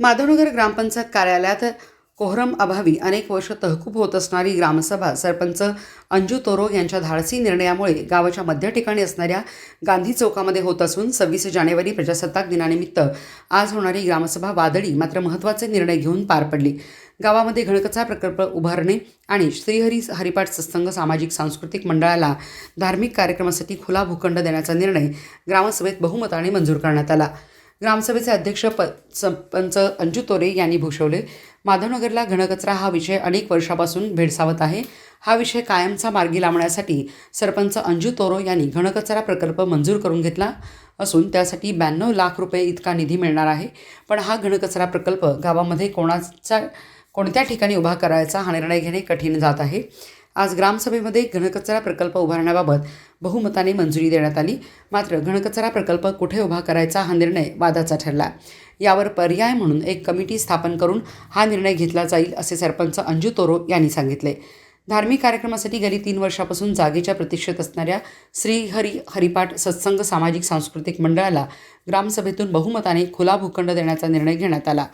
माधवनगर ग्रामपंचायत कार्यालयात कोहरम अभावी अनेक वर्ष तहकूब होत असणारी ग्रामसभा सरपंच अंजू तोरो यांच्या धाडसी निर्णयामुळे गावाच्या मध्य ठिकाणी असणाऱ्या गांधी चौकामध्ये होत असून सव्वीस जानेवारी प्रजासत्ताक दिनानिमित्त आज होणारी ग्रामसभा वादळी मात्र महत्त्वाचे निर्णय घेऊन पार पडली. गावामध्ये घणकचा प्रकल्प उभारणे आणि श्रीहरी हरिपाठ सत्संग सामाजिक सांस्कृतिक मंडळाला धार्मिक कार्यक्रमासाठी खुला भूखंड देण्याचा निर्णय ग्रामसभेत बहुमताने मंजूर करण्यात आला. ग्रामसभेचे अध्यक्ष प सरपंच अंजू तोरे यांनी भूषवले. माधवनगरला घनकचरा हा विषय अनेक वर्षापासून भेडसावत आहे. हा विषय कायमचा मार्गी लावण्यासाठी सरपंच अंजू तोरो यांनी घनकचरा प्रकल्प मंजूर करून घेतला असून त्यासाठी ब्याण्णव लाख रुपये इतका निधी मिळणार आहे. पण हा घनकचरा प्रकल्प गावामध्ये कोणाचा कोणत्या ठिकाणी उभा करायचा हा निर्णय घेणे कठीण जात आहे. आज ग्रामसभेमध्ये घनकचरा प्रकल्प उभारण्याबाबत बहुमताने मंजुरी देण्यात आली. मात्र घनकचरा प्रकल्प कुठे उभा करायचा हा निर्णय वादाचा ठरला. यावर पर्याय म्हणून एक कमिटी स्थापन करून हा निर्णय घेतला जाईल असे सरपंच अंजू तोरो यांनी सांगितले. धार्मिक कार्यक्रमासाठी गेली तीन वर्षापासून जागेच्या प्रतीक्षेत असणाऱ्या श्रीहरी हरिपाठ सत्संग सामाजिक सांस्कृतिक मंडळाला ग्रामसभेतून बहुमताने खुला भूखंड देण्याचा निर्णय घेण्यात आला.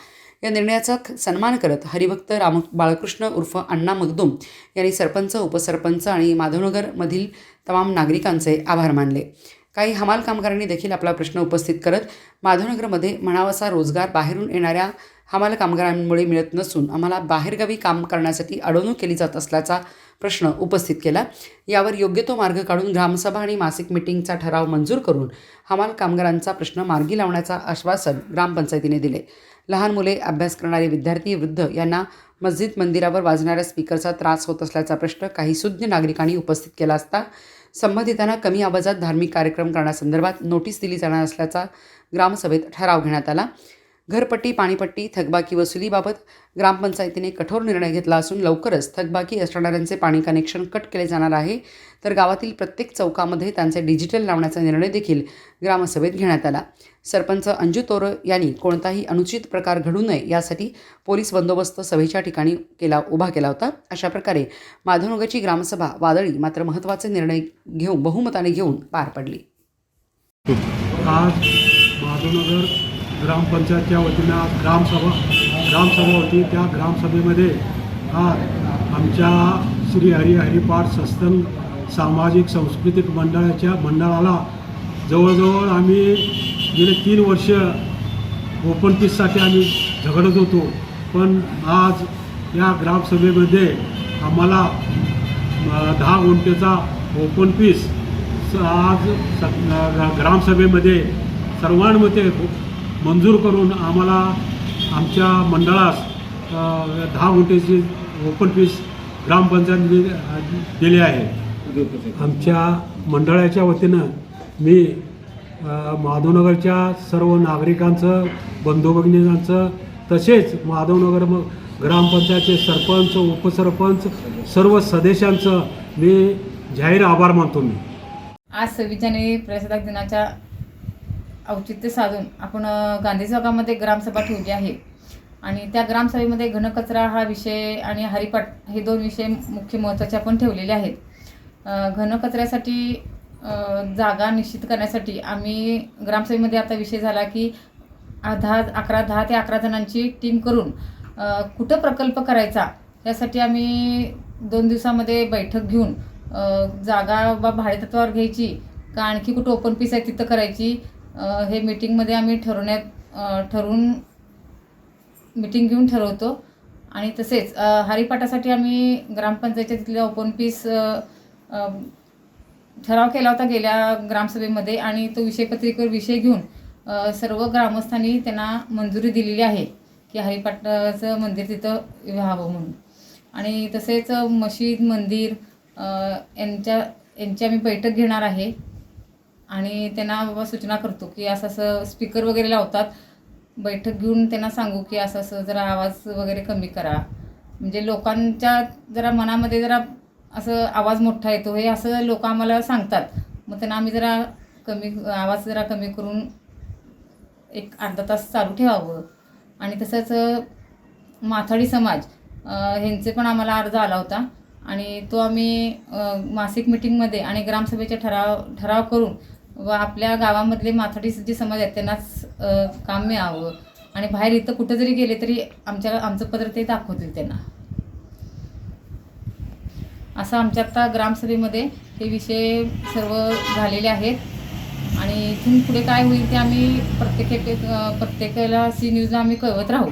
या निर्णयाचा सन्मान करत हरिभक्त राम बाळकृष्ण उर्फ अण्णा मगदुम यांनी सरपंच उपसरपंच आणि माधवनगरमधील तमाम नागरिकांचे आभार मानले. काही हमाल कामगारांनी देखील आपला प्रश्न उपस्थित करत माधवनगरमध्ये म्हणावासा रोजगार बाहेरून येणाऱ्या हमाल कामगारांमुळे मिळत नसून आम्हाला बाहेरगावी काम करण्यासाठी अडवणूक केली जात असल्याचा प्रश्न उपस्थित केला. यावर योग्य तो मार्ग काढून ग्रामसभा आणि मासिक मिटिंगचा ठराव मंजूर करून हमाल कामगारांचा प्रश्न मार्गी लावण्याचा आश्वासन ग्रामपंचायतीने दिले. लहान मुले अभ्यास करणारे विद्यार्थी वृद्ध यांना मस्जिद मंदिरावर वाजणाऱ्या स्पीकरचा त्रास होत असल्याचा प्रश्न काही सुज्ञ नागरिकांनी उपस्थित केला असता संबंधितांना कमी आवाजात धार्मिक कार्यक्रम करण्यासंदर्भात नोटीस दिली जाणार असल्याचा ग्रामसभेत ठराव घेण्यात आला. घरपट्टी पाणीपट्टी थकबाकी वसुलीबाबत ग्रामपंचायतीने कठोर निर्णय घेतला असून लवकरच थकबाकी असणाऱ्यांचे पाणी कनेक्शन कट केले जाणार आहे. तर गावातील प्रत्येक चौकामध्ये त्यांचे डिजिटल लावण्याचा निर्णय देखील ग्रामसभेत घेण्यात आला. सरपंच अंजू तोर यांनी कोणताही अनुचित प्रकार घडू नये यासाठी पोलीस बंदोबस्त सभेच्या ठिकाणी केला उभा केला होता. अशा प्रकारे माधवनगरची ग्रामसभा वादळी मात्र महत्त्वाचे निर्णय घेऊन बहुमताने घेऊन पार पडली. आज माधवनगर ग्रामपंचायतच्या वतीनं आज ग्रामसभा ग्रामसभा होती. त्या ग्रामसभेमध्ये आज आमच्या श्री हरी हरिपाठ सस्तन सामाजिक सांस्कृतिक मंडळाच्या मंडळाला जवळजवळ आम्ही गेले तीन वर्ष ओपन पीससाठी आम्ही झगडत होतो. पण आज या ग्रामसभेमध्ये आम्हाला दहा गुंठेचा ओपन पीस स- आज स- ग्रामसभेमध्ये सर्वांमध्ये मंजूर करून आम्हाला आमच्या मंडळास दहा गुंठेची ओपन पीस ग्रामपंचायत दिले आहे. आमच्या मंडळाच्या वतीनं मी माधवनगरच्या सर्व नागरिकांचं बंधुभगिनींचं तसेच माधवनगर ग्रामपंचायतचे सरपंच उपसरपंच सर्व सदस्यांचं मी जाहीर आभार मानतो मी. आज सव्वीस जानेवारी प्रजासत्ताक दिनाच्या औचित्य साधून आपण गांधी चौकामध्ये ग्रामसभा ठेवली आहे. आणि त्या ग्रामसभेमध्ये घनकचरा हा विषय आणि हरिपाठ हे दोन विषय मुख्य महत्त्वाचे आपण ठेवलेले आहेत. घनकचऱ्यासाठी जागा निश्चित करण्यासाठी आम्ही ग्रामसभेमध्ये आता विषय झाला की दहा अकरा दहा ते अकरा जणांची टीम करून कुठं प्रकल्प करायचा यासाठी आम्ही दोन दिवसामध्ये बैठक घेऊन जागा बा भाडेतत्वावर घ्यायची का आणखी कुठं ओपन पीस आहे तिथं करायची हे मीटिंगमध्ये आम्ही ठरवण्यात ठरवून मीटिंग घेऊन ठरवतो. आणि तसेच हरिपाठासाठी आम्ही ग्रामपंचायतच्या तिथल्या ओपन पीस ठराव केला होता गेल्या ग्रामसभेमध्ये आणि तो विषयपत्रिकेवर विषय घेऊन सर्व ग्रामस्थांनी त्यांना मंजुरी दिलेली आहे की हरिपाठाचं मंदिर तिथं व्हावं म्हणून. आणि तसेच मशीद मंदिर यांच्या यांची आम्ही बैठक घेणार आहे. आणि त्यांना बाबा सूचना करतो की असं असं स्पीकर वगैरे लावतात. बैठक घेऊन त्यांना सांगू की असं असं जरा आवाज वगैरे कमी करा. म्हणजे लोकांच्या जरा मनामध्ये जरा असं आवाज मोठा येतो. हे असं लोक आम्हाला सांगतात. मग त्यांना आम्ही जरा कमी आवाज जरा कमी करून एक अर्धा तास चालू ठेवावं. आणि तसंच माथाडी समाज ह्यांचे पण आम्हाला अर्ज आला होता. आणि तो आम्ही मासिक मिटिंगमध्ये आणि ग्रामसभेचे ठराव ठराव करून व आपल्या गावामधले माथाडी जे समाज आहेत त्यांनाच काम मिळावं आणि बाहेर इथं कुठं जरी गेले तरी आमच्या आमचं पत्र ते दाखवतील त्यांना. असं आमच्या आता ग्रामसभेमध्ये हे विषय सर्व झालेले आहेत. आणि इथून पुढे काय होईल ते आम्ही प्रत्येक प्रत्येकाला सी न्यूजला आम्ही कळवत राहू.